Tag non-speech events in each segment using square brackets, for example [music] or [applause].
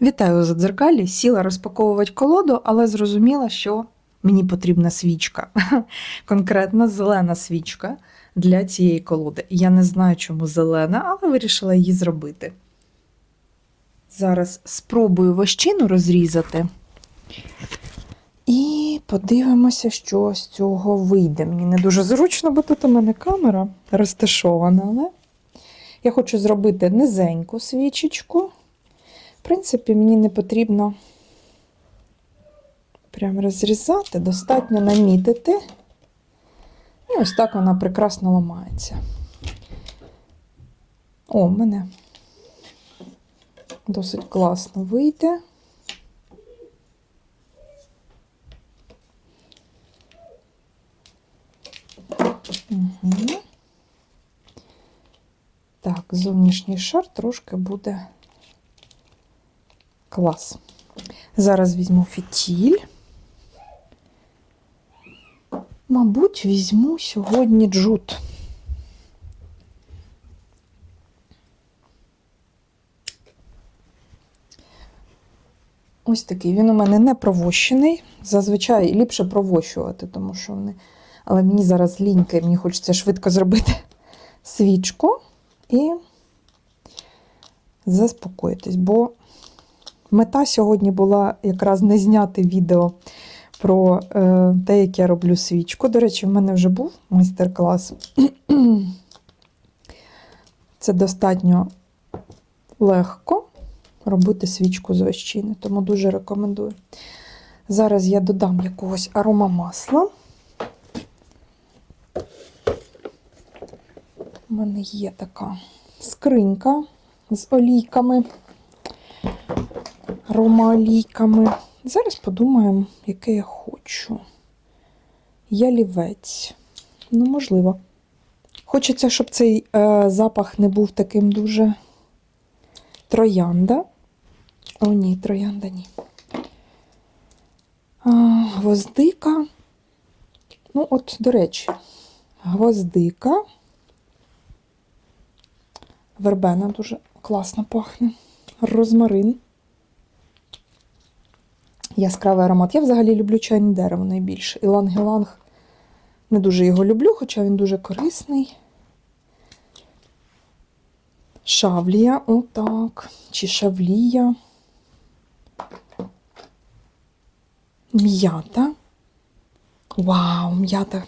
Вітаю у задзеркалі. Сіла розпаковувати колоду, але зрозуміла, що мені потрібна свічка. [laughs] Конкретно зелена свічка для цієї колоди. Я не знаю, чому зелена, але вирішила її зробити. Зараз спробую вощину розрізати. І подивимося, що з цього вийде. Мені не дуже зручно, бо тут у мене камера розташована, але я хочу зробити низеньку свічечку. В принципі, мені не потрібно прям розрізати, достатньо намітити. І ось так вона прекрасно ламається. О, в мене досить класно вийде. Угу. Так, зовнішній шар трошки буде клас. Зараз візьму фітіль. Мабуть, візьму сьогодні джут. Ось такий. Він у мене не провощений. Зазвичай ліпше провощувати, тому що вони. Але мені зараз ліньки, мені хочеться швидко зробити свічку і заспокоїтись, бо мета сьогодні була якраз не зняти відео про е, те, як я роблю свічку. До речі, в мене вже був майстер-клас. [clears throat] Це достатньо легко робити свічку з вощини, тому дуже рекомендую. Зараз я додам якогось аромамасла. У мене є така скринька з олійками, аромаолійками. Зараз подумаємо, яке я хочу. Ялівець. Ну, можливо. Хочеться, щоб цей е, запах не був таким дуже троянда. О, ні, троянда ні. А, гвоздика. Ну, от, до речі, гвоздика. Вербена дуже класно пахне. Розмарин. Яскравий аромат. Я взагалі люблю чайне дерево найбільше. Іланг-іланг не дуже його люблю, хоча він дуже корисний. Шавлія, отак. Чи шавлія. М'ята. Вау, м'ята.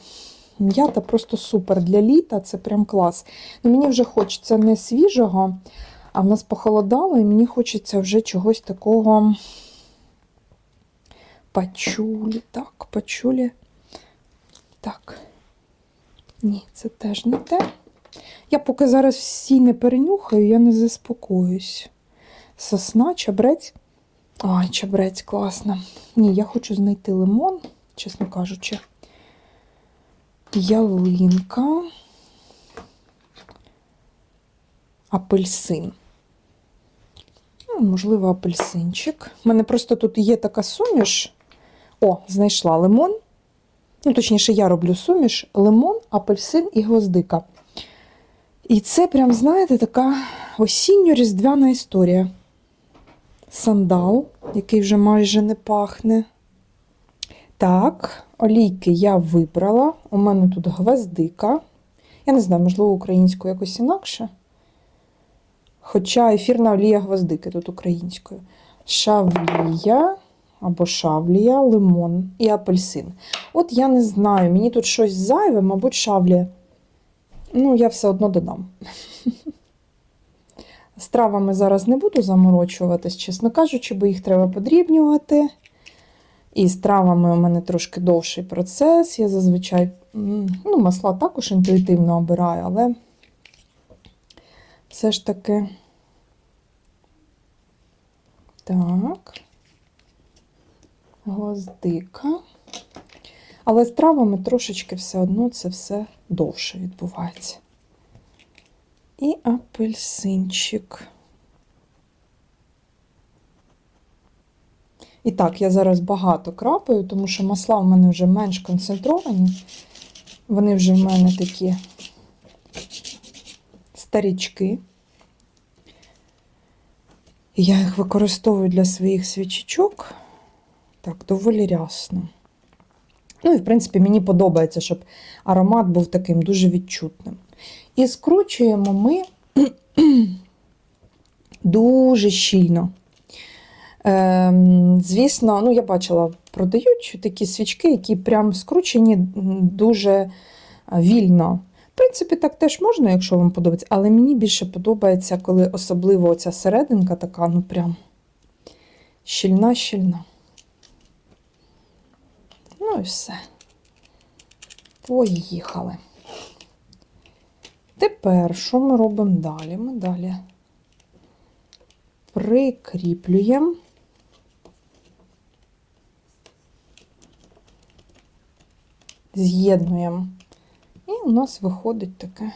М'ята просто супер для літа, це прям клас. Ну, Мені вже хочеться не свіжого, а в нас похолодало, і мені хочеться вже чогось такого пачулі. Так, пачулі. Так. Ні, це теж не те. Я поки зараз всі не перенюхаю, я не заспокоюсь. Сосна, чабрець. Ой, чабрець, класно. Ні, я хочу знайти лимон, чесно кажучи. Ялинка. Апельсин. Ну, можливо, апельсинчик. У мене просто тут є така суміш. О, знайшла лимон. Ну, точніше, я роблю суміш, лимон, апельсин і гвоздика. І це, прям, знаєте, така осінньо-різдвяна історія. Сандал, який вже майже не пахне. Так, олійки я вибрала. У мене тут гвоздика. Я не знаю, можливо, українською якось інакше. Хоча ефірна олія гвоздики тут українською. Шавлія або шавлія, лимон і апельсин. От я не знаю, мені тут щось зайве, мабуть, шавлія. Ну, я все одно додам. З травами зараз не буду заморочуватись, чесно кажучи, бо їх треба подрібнювати. І з травами у мене трошки довший процес. Я зазвичай ну, масла також інтуїтивно обираю, але все ж таки. Так. Гвоздика. Але з травами трошечки все одно це все довше відбувається. І апельсинчик. І так, я зараз багато крапаю, тому що масла в мене вже менш концентровані. Вони вже в мене такі старічки. Я їх використовую для своїх свічечок. Так, доволі рясно. Ну і, в принципі, мені подобається, щоб аромат був таким дуже відчутним. І скручуємо ми [clears throat] дуже щільно. Ем, звісно, ну я бачила, продають такі свічки, які прям скручені дуже е, вільно. В принципі, так теж можна, якщо вам подобається, але мені більше подобається, коли особливо ця серединка така, ну прям щільна-щільна. Ну і все. Поїхали. Тепер що ми робимо далі? Ми далі прикріплюємо. З'єднуємо. І у нас виходить таке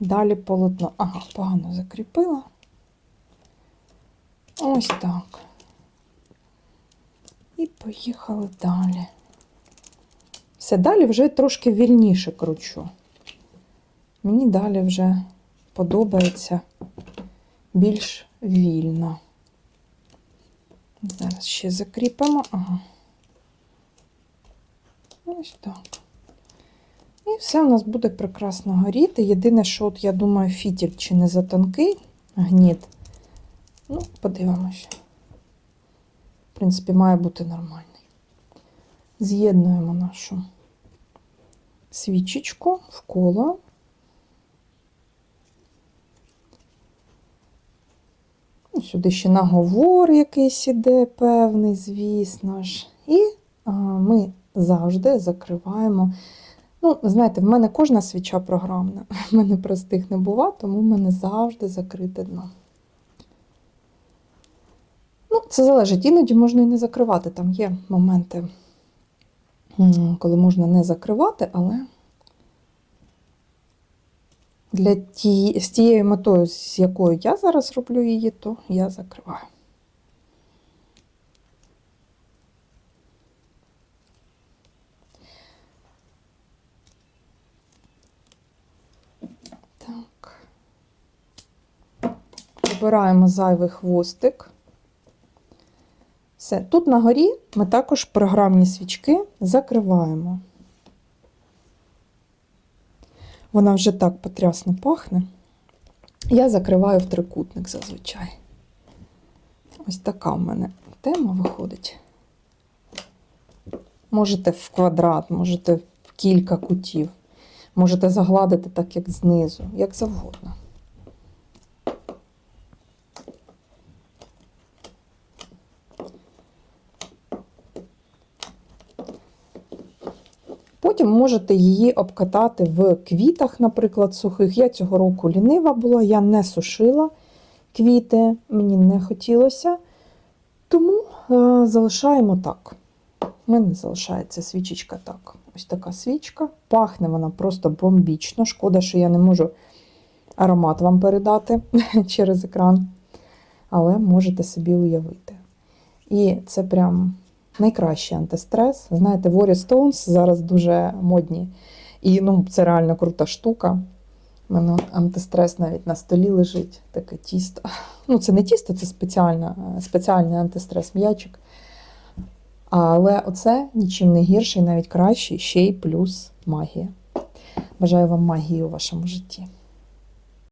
далі полотно. Ага, погано закріпила. Ось так. І поїхали далі. Все, далі вже трошки вільніше кручу. Мені далі вже подобається більш вільно. Зараз ще закріпимо. Ага. Ось так. І все у нас буде прекрасно горіти. Єдине, що от я думаю, фітіль чи не затонкий гніт. Ну, подивимося. В принципі, має бути нормальний. З'єднуємо нашу свічечку в коло. Ну, Сюди ще наговор якийсь іде певний, звісно ж. І а, ми завжди закриваємо. Ну, знаєте, в мене кожна свіча програмна. [laughs] В мене простих не бува, тому в мене завжди закрите дно. Це залежить. Іноді можна і не закривати. Там є моменти, коли можна не закривати, але для ті, з тією метою, з якою я зараз роблю її, то я закриваю. Так. Обираємо зайвий хвостик. Все. Тут на горі ми також програмні свічки закриваємо. Вона вже так потрясно пахне. Я закриваю в трикутник зазвичай. Ось така в мене тема виходить. Можете в квадрат, можете в кілька кутів. Можете загладити так, як знизу, як завгодно. Потім можете її обкатати в квітах, наприклад, сухих. Я цього року лінива була, я не сушила квіти, мені не хотілося. Тому е, залишаємо так. У мене залишається свічечка так. Ось така свічка. Пахне вона просто бомбічно. Шкода, що я не можу аромат вам передати [laughs] через екран. Але можете собі уявити. І це прям найкращий антистрес. Знаєте, Worry Stones зараз дуже модні. І ну, це реально крута штука. У мене антистрес навіть на столі лежить, таке тісто. Ну, це не тісто, це спеціальна, спеціальний антистрес м'ячик. Але оце нічим не гірший, навіть кращий, ще й плюс магія. Бажаю вам магії у вашому житті.